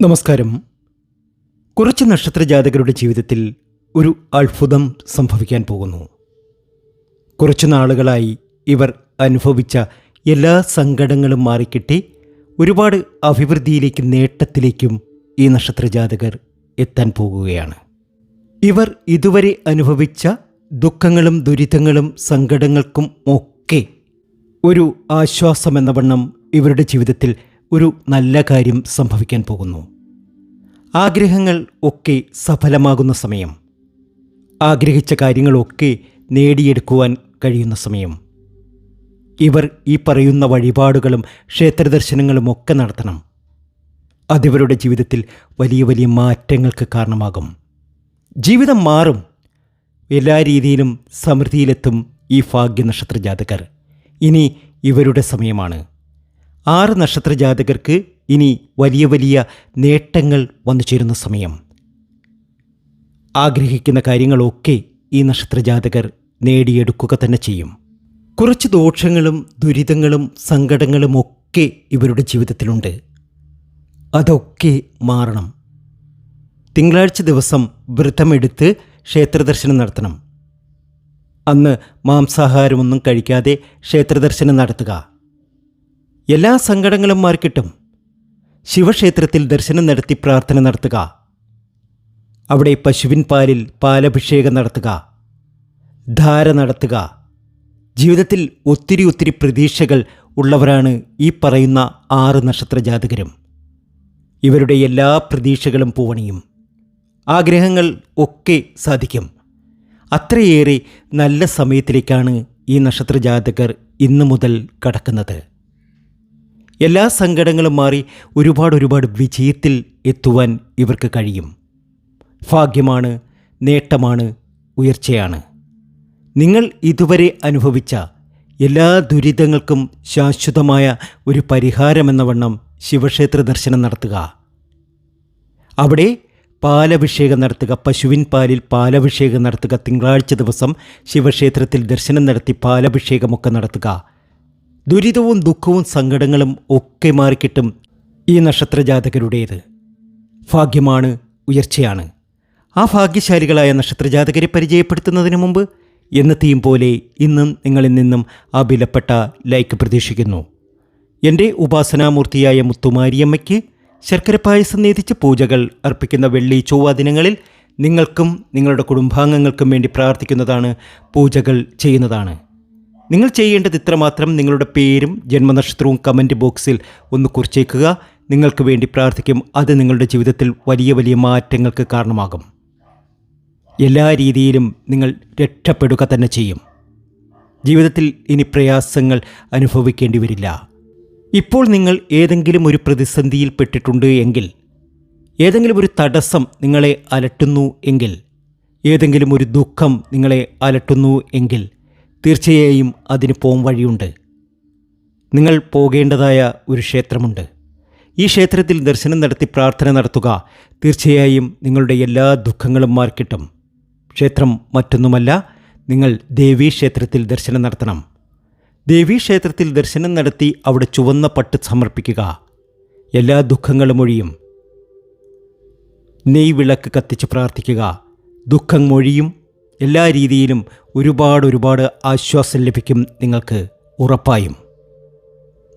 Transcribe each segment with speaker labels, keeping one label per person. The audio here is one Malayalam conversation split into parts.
Speaker 1: നമസ്കാരം. കുറച്ച് നക്ഷത്ര ജാതകരുടെ ജീവിതത്തിൽ ഒരു അത്ഭുതം സംഭവിക്കാൻ പോകുന്നു. കുറച്ച് നാളുകളായി ഇവർ അനുഭവിച്ച എല്ലാ സങ്കടങ്ങളും മാറിക്കിട്ടി ഒരുപാട് അഭിവൃദ്ധിയിലേക്കും നേട്ടത്തിലേക്കും ഈ നക്ഷത്ര ജാതകർ എത്താൻ പോകുകയാണ്. ഇവർ ഇതുവരെ അനുഭവിച്ച ദുഃഖങ്ങളും ദുരിതങ്ങളും സങ്കടങ്ങൾക്കും ഒക്കെ ഒരു ആശ്വാസമെന്ന വണ്ണം ഇവരുടെ ജീവിതത്തിൽ ഒരു നല്ല കാര്യം സംഭവിക്കാൻ പോകുന്നു. ആഗ്രഹങ്ങൾ ഒക്കെ സഫലമാകുന്ന സമയം. ആഗ്രഹിച്ച കാര്യങ്ങളൊക്കെ നേടിയെടുക്കുവാൻ കഴിയുന്ന സമയം. ഇവർ ഈ പറയുന്ന വഴിപാടുകളും ക്ഷേത്രദർശനങ്ങളും ഒക്കെ നടത്തണം. അതിവരുടെ ജീവിതത്തിൽ വലിയ വലിയ മാറ്റങ്ങൾക്ക് കാരണമാകും. ജീവിതം മാറും. എല്ലാ രീതിയിലും സമൃദ്ധിയിലെത്തും ഈ ഭാഗ്യ നക്ഷത്ര ജാതകർ ഇനി ഇവരുടെ സമയമാണ്. ആറ് നക്ഷത്ര ജാതകർക്ക് ഇനി വലിയ വലിയ നേട്ടങ്ങൾ വന്നു ചേരുന്ന സമയം. ആഗ്രഹിക്കുന്ന കാര്യങ്ങളൊക്കെ ഈ നക്ഷത്ര ജാതകർ നേടിയെടുക്കുക തന്നെ ചെയ്യും. കുറച്ച് ദോഷങ്ങളും ദുരിതങ്ങളും സങ്കടങ്ങളും ഒക്കെ ഇവരുടെ ജീവിതത്തിലുണ്ട്. അതൊക്കെ മാറണം. തിങ്കളാഴ്ച ദിവസം വ്രതമെടുത്ത് ക്ഷേത്രദർശനം നടത്തണം. അന്ന് മാംസാഹാരമൊന്നും കഴിക്കാതെ ക്ഷേത്രദർശനം നടത്തുക. എല്ലാ സങ്കടങ്ങളും മാറിക്കിട്ടും. ശിവക്ഷേത്രത്തിൽ ദർശനം നടത്തി പ്രാർത്ഥന നടത്തുക. അവിടെ പശുവിൻ പാലിൽ പാലഭിഷേകം നടത്തുക. ധാര നടത്തുക. ജീവിതത്തിൽ ഒത്തിരി ഒത്തിരി പ്രതീക്ഷകൾ ഉള്ളവരാണ് ഈ പറയുന്ന ആറ് നക്ഷത്ര ജാതകരും ഇവരുടെ എല്ലാ പ്രതീക്ഷകളും പൂവണിയും. ആഗ്രഹങ്ങൾ ഒക്കെ സാധിക്കും. അത്രയേറെ നല്ല സമയത്തിലേക്കാണ് ഈ നക്ഷത്ര ജാതകർ ഇന്നു മുതൽ കടക്കുന്നത്. എല്ലാ സങ്കടങ്ങളും മാറി ഒരുപാട് ഒരുപാട് വിജയത്തിൽ എത്തുവാൻ ഇവർക്ക് കഴിയും. ഭാഗ്യമാണ് നേട്ടമാണ് ഉയർച്ചയാണ്. നിങ്ങൾ ഇതുവരെ അനുഭവിച്ച എല്ലാ ദുരിതങ്ങൾക്കും ശാശ്വതമായ ഒരു പരിഹാരമെന്ന വണ്ണം ശിവക്ഷേത്ര ദർശനം നടത്തുക. അവിടെ പാലഭിഷേകം നടത്തുക പശുവിൻ പാലിൽ പാലഭിഷേകം നടത്തുക തിങ്കളാഴ്ച ദിവസം ശിവക്ഷേത്രത്തിൽ ദർശനം നടത്തി പാലഭിഷേകമൊക്കെ നടത്തുക. ദുരിതവും ദുഃഖവും സങ്കടങ്ങളും ഒക്കെ മാറിക്കിട്ടും ഈ നക്ഷത്ര ജാതകരുടേത് ഭാഗ്യമാണ് ഉയർച്ചയാണ്. ആ ഭാഗ്യശാലികളായ നക്ഷത്രജാതകരെ പരിചയപ്പെടുത്തുന്നതിന് മുമ്പ് എന്നത്തെയും പോലെ ഇന്നും നിങ്ങളിൽ നിന്നും ആ വിലപ്പെട്ട ലൈക്ക് പ്രതീക്ഷിക്കുന്നു. എന്റെ ഉപാസനാമൂർത്തിയായ മുത്തുമാരിയമ്മയ്ക്ക് ശർക്കര പായസം നേതിച്ച് പൂജകൾ അർപ്പിക്കുന്ന വെള്ളി ചൊവ്വ ദിനങ്ങളിൽ നിങ്ങൾക്കും നിങ്ങളുടെ കുടുംബാംഗങ്ങൾക്കും വേണ്ടി പ്രാർത്ഥിക്കുന്നതാണ് പൂജകൾ ചെയ്യുന്നതാണ്. നിങ്ങൾ ചെയ്യേണ്ടത് ഇത്രമാത്രം. നിങ്ങളുടെ പേരും ജന്മനക്ഷത്രവും കമന്റ് ബോക്സിൽ ഒന്ന് കുറിച്ചേക്കുക. നിങ്ങൾക്ക് വേണ്ടി പ്രാർത്ഥിക്കും. അത് നിങ്ങളുടെ ജീവിതത്തിൽ വലിയ വലിയ മാറ്റങ്ങൾക്ക് കാരണമാകും. എല്ലാ രീതിയിലും നിങ്ങൾ രക്ഷപ്പെടുക തന്നെ ചെയ്യും. ജീവിതത്തിൽ ഇനി പ്രയാസങ്ങൾ അനുഭവിക്കേണ്ടി വരില്ല. ഇപ്പോൾ നിങ്ങൾ ഏതെങ്കിലും ഒരു പ്രതിസന്ധിയിൽ പെട്ടിട്ടുണ്ട് എങ്കിൽ ഏതെങ്കിലും ഒരു തടസ്സം നിങ്ങളെ അലട്ടുന്നു എങ്കിൽ ഏതെങ്കിലും ഒരു ദുഃഖം നിങ്ങളെ അലട്ടുന്നു എങ്കിൽ തീർച്ചയായും അതിന് പോം വഴിയുണ്ട്. നിങ്ങൾ പോകേണ്ടതായ ഒരു ക്ഷേത്രമുണ്ട്. ഈ ക്ഷേത്രത്തിൽ ദർശനം നടത്തി പ്രാർത്ഥന നടത്തുക തീർച്ചയായും നിങ്ങളുടെ എല്ലാ ദുഃഖങ്ങളും മാർക്കിട്ടും ക്ഷേത്രം മറ്റൊന്നുമല്ല നിങ്ങൾ ദേവീക്ഷേത്രത്തിൽ ദർശനം നടത്തണം. ദേവീക്ഷേത്രത്തിൽ ദർശനം നടത്തി അവിടെ ചുവന്ന പട്ട് സമർപ്പിക്കുക. എല്ലാ ദുഃഖങ്ങളും ഒഴിയും. നെയ്വിളക്ക് കത്തിച്ച് പ്രാർത്ഥിക്കുക. ദുഃഖം മൊഴിയും. എല്ലാ രീതിയിലും ഒരുപാട് ഒരുപാട് ആശ്വാസം ലഭിക്കും നിങ്ങൾക്ക് ഉറപ്പായും.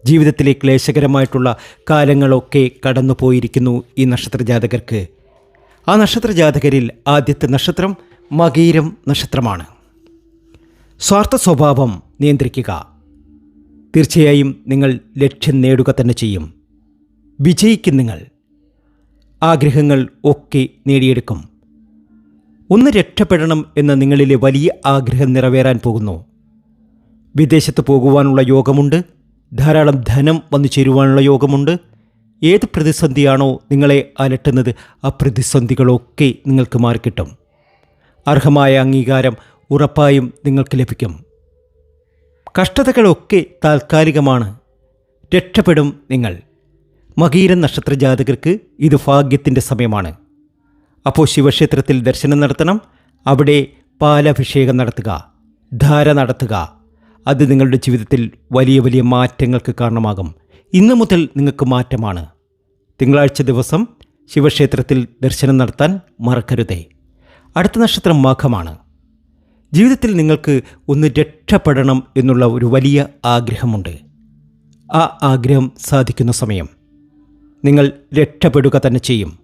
Speaker 1: ജീവിതത്തിലെ ക്ലേശകരമായിട്ടുള്ള കാലങ്ങളൊക്കെ കടന്നു പോയിരിക്കുന്നു ഈ നക്ഷത്രജാതകർക്ക്. ആ നക്ഷത്രജാതകരിൽ ആദ്യത്തെ നക്ഷത്രം മകീരം നക്ഷത്രമാണ്. സ്വാർത്ഥ സ്വഭാവം നിയന്ത്രിക്കുക. തീർച്ചയായും നിങ്ങൾ ലക്ഷ്യം നേടുക തന്നെ ചെയ്യും. വിജയിക്കും നിങ്ങൾ. ആഗ്രഹങ്ങൾ ഒക്കെ നേടിയെടുക്കും. ഒന്ന് രക്ഷപ്പെടണം എന്ന നിങ്ങളിലെ വലിയ ആഗ്രഹം നിറവേറാൻ പോകുന്നു. വിദേശത്ത് പോകുവാനുള്ള യോഗമുണ്ട്. ധാരാളം ധനം വന്നു ചേരുവാനുള്ള യോഗമുണ്ട്. ഏത് പ്രതിസന്ധിയാണോ നിങ്ങളെ അലട്ടുന്നത് ആ പ്രതിസന്ധികളൊക്കെ നിങ്ങൾക്ക് മാറിക്കിട്ടും. അർഹമായ അംഗീകാരം ഉറപ്പായും നിങ്ങൾക്ക് ലഭിക്കും. കഷ്ടതകളൊക്കെ താൽക്കാലികമാണ്. രക്ഷപ്പെടും നിങ്ങൾ. മകീരൻ നക്ഷത്ര ജാതകർക്ക് ഇത് ഭാഗ്യത്തിന്റെ സമയമാണ്. അപ്പോൾ ശിവക്ഷേത്രത്തിൽ ദർശനം നടത്തണം. അവിടെ പാലഭിഷേകം നടത്തുക ധാര നടത്തുക. അത് നിങ്ങളുടെ ജീവിതത്തിൽ വലിയ വലിയ മാറ്റങ്ങൾക്ക് കാരണമാകും. ഇന്നു മുതൽ നിങ്ങൾക്ക് മാറ്റമാണ്. തിങ്കളാഴ്ച ദിവസം ശിവക്ഷേത്രത്തിൽ ദർശനം നടത്താൻ മറക്കരുതേ. അടുത്ത നക്ഷത്രം മഖമാണ് ജീവിതത്തിൽ നിങ്ങൾക്ക് ഒന്ന് രക്ഷപ്പെടണം എന്നുള്ള ഒരു വലിയ ആഗ്രഹമുണ്ട്. ആ ആഗ്രഹം സാധിക്കുന്ന സമയം. നിങ്ങൾ രക്ഷപ്പെടുക തന്നെ ചെയ്യും.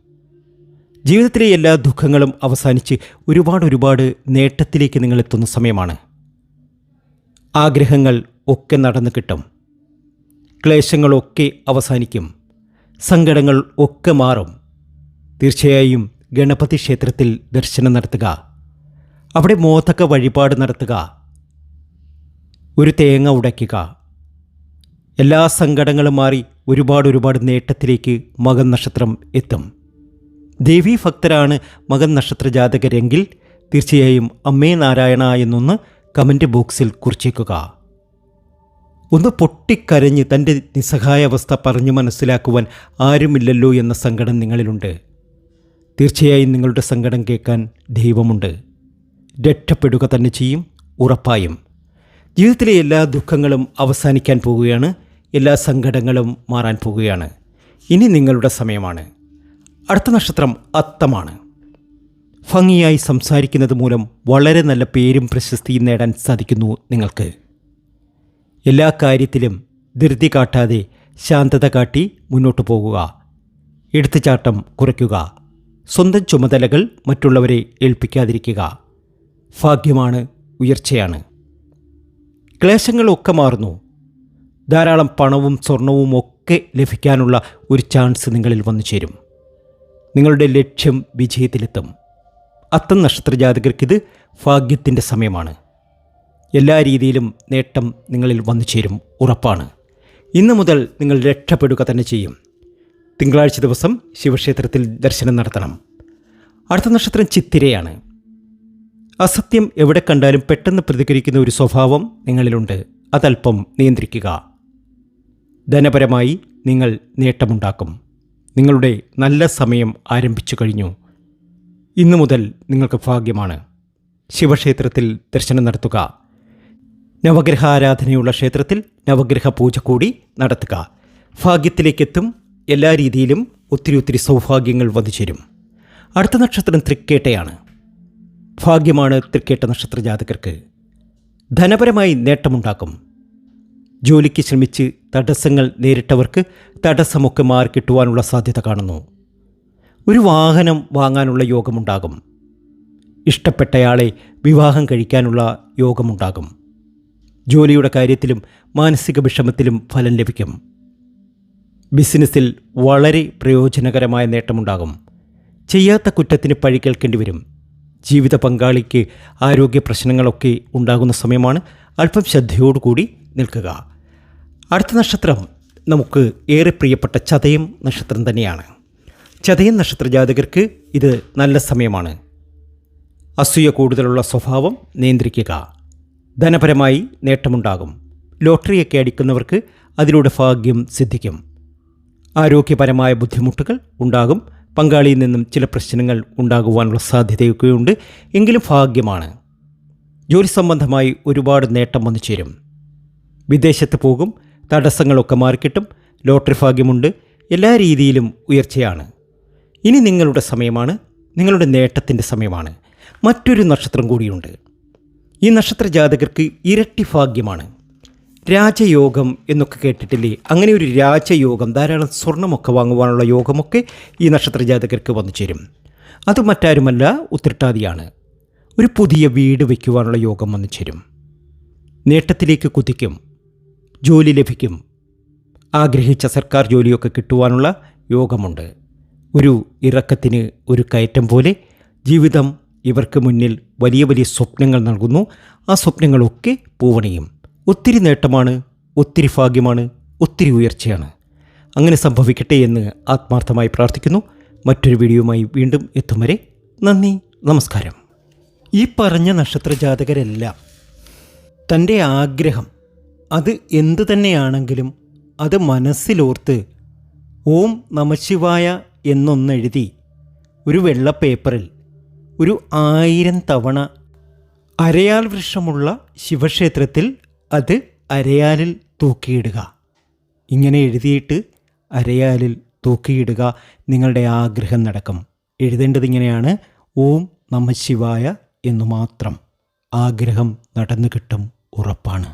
Speaker 1: ജീവിതത്തിലെ എല്ലാ ദുഃഖങ്ങളും അവസാനിച്ച് ഒരുപാട് ഒരുപാട് നേട്ടത്തിലേക്ക് നിങ്ങൾ എത്തുന്ന സമയമാണ്. ആഗ്രഹങ്ങൾ ഒക്കെ നടന്നു കിട്ടും. ക്ലേശങ്ങളൊക്കെ അവസാനിക്കും. സങ്കടങ്ങൾ ഒക്കെ മാറും. തീർച്ചയായും ഗണപതി ക്ഷേത്രത്തിൽ ദർശനം നടത്തുക. അവിടെ മോതക വഴിപാട് നടത്തുക. ഒരു തേങ്ങ ഉടയ്ക്കുക. എല്ലാ സങ്കടങ്ങളും മാറി ഒരുപാട് ഒരുപാട് നേട്ടത്തിലേക്ക് മകൻ നക്ഷത്രം എത്തും. ദേവീ ഭക്തരാണ് മകൻ നക്ഷത്ര ജാതകരെങ്കിൽ തീർച്ചയായും അമ്മേ നാരായണ എന്നൊന്ന് കമന്റ് ബോക്സിൽ കുറിച്ചേക്കുക. ഒന്ന് പൊട്ടിക്കരഞ്ഞ് തന്റെ നിസ്സഹായാവസ്ഥ പറഞ്ഞു മനസ്സിലാക്കുവാൻ ആരുമില്ലല്ലോ എന്ന സങ്കടം നിങ്ങളിലുണ്ട്. തീർച്ചയായും നിങ്ങളുടെ സങ്കടം കേൾക്കാൻ ദൈവമുണ്ട്. രക്ഷപ്പെടുക തന്നെ ചെയ്യും ഉറപ്പായും. ജീവിതത്തിലെ എല്ലാ ദുഃഖങ്ങളും അവസാനിക്കാൻ പോവുകയാണ് എല്ലാ സങ്കടങ്ങളും മാറാൻ പോവുകയാണ്. ഇനി നിങ്ങളുടെ സമയമാണ്. അടുത്ത നക്ഷത്രം അത്തമാണ്. ഭംഗിയായി സംസാരിക്കുന്നത് മൂലം വളരെ നല്ല പേരും പ്രശസ്തിയും നേടാൻ സാധിക്കുന്നു നിങ്ങൾക്ക്. എല്ലാ കാര്യത്തിലും ധൃതി കാട്ടാതെ ശാന്തത കാട്ടി മുന്നോട്ട് പോകുക. എടുത്തുചാട്ടം കുറയ്ക്കുക. സ്വന്തം ചുമതലകൾ മറ്റുള്ളവരെ ഏൽപ്പിക്കാതിരിക്കുക. ഭാഗ്യമാണ് ഉയർച്ചയാണ്. ക്ലേശങ്ങളൊക്കെ മാറുന്നു. ധാരാളം പണവും സ്വർണവും ഒക്കെ ലഭിക്കാനുള്ള ഒരു ചാൻസ് നിങ്ങളിൽ വന്നു ചേരും നിങ്ങളുടെ ലക്ഷ്യം വിജയത്തിലെത്തും. അത്തം ജാതകർക്കിത് ഭാഗ്യത്തിന്റെ സമയമാണ്. എല്ലാ രീതിയിലും നേട്ടം നിങ്ങളിൽ വന്നു ചേരും ഉറപ്പാണ്. ഇന്നു മുതൽ നിങ്ങൾ രക്ഷപ്പെടുക തന്നെ ചെയ്യും. തിങ്കളാഴ്ച ദിവസം ശിവക്ഷേത്രത്തിൽ ദർശനം നടത്തണം. അടുത്ത നക്ഷത്രം ചിത്തിരയാണ്. അസത്യം എവിടെ കണ്ടാലും പെട്ടെന്ന് പ്രതികരിക്കുന്ന ഒരു സ്വഭാവം നിങ്ങളിലുണ്ട്. അതല്പം നിയന്ത്രിക്കുക. ധനപരമായി നിങ്ങൾ നേട്ടമുണ്ടാക്കും. നിങ്ങളുടെ നല്ല സമയം ആരംഭിച്ചു കഴിഞ്ഞു. ഇന്നു മുതൽ നിങ്ങൾക്ക് ഭാഗ്യമാണ്. ശിവക്ഷേത്രത്തിൽ ദർശനം നടത്തുക. നവഗ്രഹ ആരാധനയുള്ള ക്ഷേത്രത്തിൽ നവഗ്രഹ പൂജ കൂടി നടത്തുക. ഭാഗ്യത്തിലേക്കെത്തും എല്ലാ രീതിയിലും ഒത്തിരി ഒത്തിരി സൗഭാഗ്യങ്ങൾ വന്നു ചേരും അടുത്ത നക്ഷത്രം തൃക്കേട്ടയാണ്. ഭാഗ്യമാണ് തൃക്കേട്ട നക്ഷത്ര ജാതകർക്ക് ധനപരമായി നേട്ടമുണ്ടാക്കും. ജോലിക്ക് ശ്രമിച്ച് തടസ്സങ്ങൾ നേരിട്ടവർക്ക് തടസ്സമൊക്കെ മാറിക്കിട്ടുവാനുള്ള സാധ്യത കാണുന്നു. ഒരു വാഹനം വാങ്ങാനുള്ള യോഗമുണ്ടാകും. ഇഷ്ടപ്പെട്ടയാളെ വിവാഹം കഴിക്കാനുള്ള യോഗമുണ്ടാകും. ജോലിയുടെ കാര്യത്തിലും മാനസിക വിഷമത്തിലും ഫലം ലഭിക്കും. ബിസിനസ്സിൽ വളരെ പ്രയോജനകരമായ നേട്ടമുണ്ടാകും. ചെയ്യാത്ത കുറ്റത്തിന് പഴി കേൾക്കേണ്ടി വരും. ജീവിത പങ്കാളിക്ക് ആരോഗ്യ പ്രശ്നങ്ങളൊക്കെ ഉണ്ടാകുന്ന സമയമാണ് അല്പം ശ്രദ്ധയോടുകൂടി നിൽക്കുക. അടുത്ത നക്ഷത്രം നമുക്ക് ഏറെ പ്രിയപ്പെട്ട ചതയം നക്ഷത്രം തന്നെയാണ്. ചതയം നക്ഷത്ര ജാതകർക്ക് ഇത് നല്ല സമയമാണ്. അസൂയ കൂടുതലുള്ള സ്വഭാവം നിയന്ത്രിക്കുക. ധനപരമായി നേട്ടമുണ്ടാകും. ലോട്ടറിയൊക്കെ അടിക്കുന്നവർക്ക് അതിലൂടെ ഭാഗ്യം സിദ്ധിക്കും. ആരോഗ്യപരമായ ബുദ്ധിമുട്ടുകൾ ഉണ്ടാകും. പങ്കാളിയിൽ നിന്നും ചില പ്രശ്നങ്ങൾ ഉണ്ടാകുവാനുള്ള സാധ്യതയൊക്കെയുണ്ട്. എങ്കിലും ഭാഗ്യമാണ്. ജോലി സംബന്ധമായി ഒരുപാട് നേട്ടം വന്നു ചേരും വിദേശത്ത് പോകും. തടസ്സങ്ങളൊക്കെ മാറിക്കിട്ടും ലോട്ടറി ഭാഗ്യമുണ്ട് എല്ലാ രീതിയിലും ഉയർച്ചയാണ്. ഇനി നിങ്ങളുടെ സമയമാണ് നിങ്ങളുടെ നേട്ടത്തിന്റെ സമയമാണ്. മറ്റൊരു നക്ഷത്രം കൂടിയുണ്ട്. ഈ നക്ഷത്ര ജാതകർക്ക് ഇരട്ടി ഭാഗ്യമാണ്. രാജയോഗം എന്നൊക്കെ കേട്ടിട്ടില്ലേ? അങ്ങനെ ഒരു രാജയോഗം ധാരാളം സ്വർണമൊക്കെ വാങ്ങുവാനുള്ള യോഗമൊക്കെ ഈ നക്ഷത്ര ജാതകർക്ക് വന്നു ചേരും. അത് മറ്റാരുമല്ല ഉത്രട്ടാതിയാണ്. ഒരു പുതിയ വീട് വയ്ക്കുവാനുള്ള യോഗം വന്നു ചേരും. നേട്ടത്തിലേക്ക് കുതിക്കും. ജോലി ലഭിക്കും. ആഗ്രഹിച്ച സർക്കാർ ജോലിയൊക്കെ കിട്ടുവാനുള്ള യോഗമുണ്ട്. ഒരു ഇറക്കത്തിന് ഒരു കയറ്റം പോലെ ജീവിതം ഇവർക്ക് മുന്നിൽ വലിയ വലിയ സ്വപ്നങ്ങൾ നൽകുന്നു. ആ സ്വപ്നങ്ങളൊക്കെ പൂവണിയും. ഒത്തിരി നേട്ടമാണ് ഒത്തിരി ഭാഗ്യമാണ് ഒത്തിരി ഉയർച്ചയാണ്. അങ്ങനെ സംഭവിക്കട്ടെ എന്ന് ആത്മാർത്ഥമായി പ്രാർത്ഥിക്കുന്നു. മറ്റൊരു വീഡിയോയുമായി വീണ്ടും എത്തും വരെ നന്ദി നമസ്കാരം. ഈ പറഞ്ഞ നക്ഷത്ര ജാതകരെല്ലാം തന്റെ ആഗ്രഹം അത് എന്തു തന്നെയാണെങ്കിലും അത് മനസ്സിലോർത്ത് ഓം നമശിവായ എന്നൊന്നെഴുതി ഒരു വെള്ള പേപ്പറിൽ ഒരു ആയിരം തവണ അരയാൽ വൃക്ഷമുള്ള ശിവക്ഷേത്രത്തിൽ അത് അരയാലിൽ തൂക്കിയിടുക. ഇങ്ങനെ എഴുതിയിട്ട് അരയാലിൽ തൂക്കിയിടുക നിങ്ങളുടെ ആഗ്രഹം നടക്കും. എഴുതേണ്ടത് ഇങ്ങനെയാണ് ഓം നമ ശിവായ എന്നു മാത്രം. ആഗ്രഹം നടന്നു കിട്ടും ഉറപ്പാണ്.